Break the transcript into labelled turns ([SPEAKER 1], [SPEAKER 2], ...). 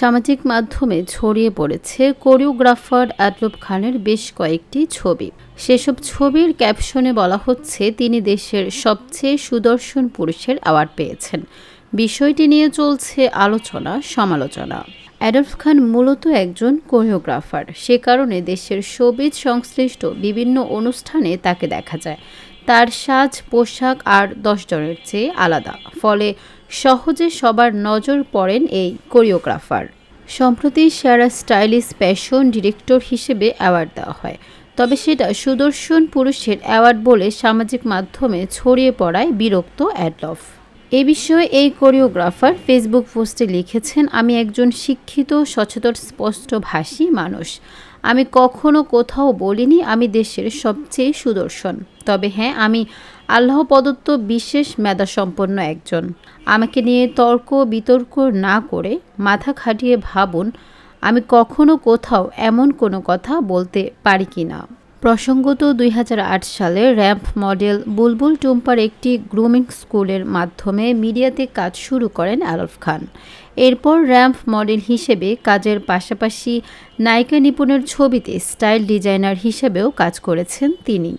[SPEAKER 1] সামাজিক মাধ্যমে ছড়িয়ে পড়েছে কোরিওগ্রাফার অ্যাডলব খানের বেশ কয়েকটি ছবি। সেসব ছবির ক্যাপশনে বলা হচ্ছে, তিনি দেশের সবচেয়ে সুদর্শন পুরুষের অ্যাওয়ার্ড পেয়েছেন। বিষয়টি নিয়ে চলছে আলোচনা, সমালোচনা। অ্যাডলফ খান মূলত একজন কোরিওগ্রাফার। সে কারণে দেশের শোবিজ সংশ্লিষ্ট বিভিন্ন অনুষ্ঠানে তাকে দেখা যায়। তার সাজ, পোশাক আর দশজনের চেয়ে আলাদা। ফলে সহজে সবার নজর পড়েন এই কোরিওগ্রাফার। সম্প্রতি সেরা স্টাইলিশ ফ্যাশন ডিরেক্টর হিসেবে অ্যাওয়ার্ড দেওয়া হয়। তবে সেটা সুদর্শন পুরুষের অ্যাওয়ার্ড বলে সামাজিক মাধ্যমে ছড়িয়ে পড়ায় বিরক্ত অ্যাডলফ। এ বিষয়ে এই কোরিওগ্রাফার ফেসবুক পোস্টে লিখেছেন, আমি একজন শিক্ষিত, সচেতন স্পষ্টভাষী মানুষ। আমি কখনো কোথাও বলিনি আমি দেশের সবচেয়ে সুদর্শন। তবে হ্যাঁ আমি আল্লাহ প্রদত্ত বিশেষ মেধাসম্পন্ন একজন। আমাকে নিয়ে তর্ক, বিতর্ক না করে মাথা খাটিয়ে ভাবুন, আমি কখনো কোথাও এমন কোনো কথা বলতে পারি কি না। প্রসঙ্গত দুই হাজার আট সালে র্যাম্প মডেল বুলবুল টুম্পার একটি গ্রুমিং স্কুলের মাধ্যমে মিডিয়াতে কাজ শুরু করেন আলফ খান। এরপর র্যাম্প মডেল হিসেবে কাজের পাশাপাশি নায়িকা নিপুণের ছবিতে স্টাইল ডিজাইনার হিসেবেও কাজ করেছেন তিনি।